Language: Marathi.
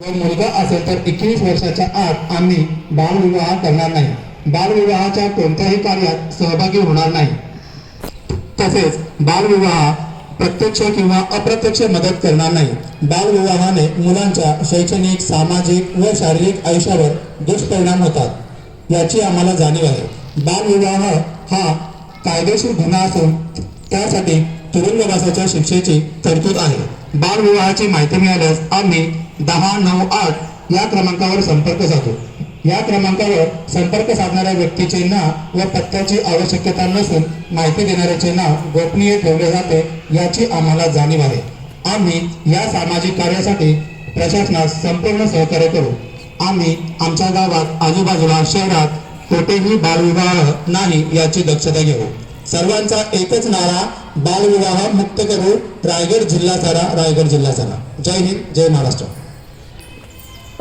जर मुलगा असेल तर एकवीस वर्षाच्या आत आम्ही बालविवाह करणार नाही. बालविवाहाच्या कोणत्याही कार्यात सहभागी होणार नाही. तसेच बालविवाह प्रत्यक्ष किंवा अप्रत्यक्ष मदत करणार नाही. बालविवाहाने मुलांच्या शैक्षणिक सामाजिक व शारीरिक आयुष्यावर दुष्परिणाम होतात. याची आम्हाला जाणीव आहे. बालविवाह हा कायदेशीर गुन्हा असून त्यासाठी तुरुंगवासाच्या शिक्षेची तरतूद आहे. बालविवाहाची माहिती मिळाल्यास आम्ही दहा नऊ आठ या क्रमांकावर संपर्क साधू. या क्रमांकावर संपर्क साधणाऱ्या व्यक्तीचे नाव व पत्त्याची आवश्यकता नसून माहिती देणाऱ्याचे नाव गोपनीय ठेवले जाते याची आम्हाला जाणीव आहे. आम्ही या सामाजिक कार्यासाठी प्रशासनास संपूर्ण सहकार्य करू. आम्ही आमच्या गावात आजूबाजूला शहरात कुठेही बालविवाह नाही याची दक्षता घेऊ. सर्वांचा एकच नारा बालविवाह मुक्त करू रायगड जिल्हा सारा रायगड जिल्हा सारा जय हिंद जय महाराष्ट्र.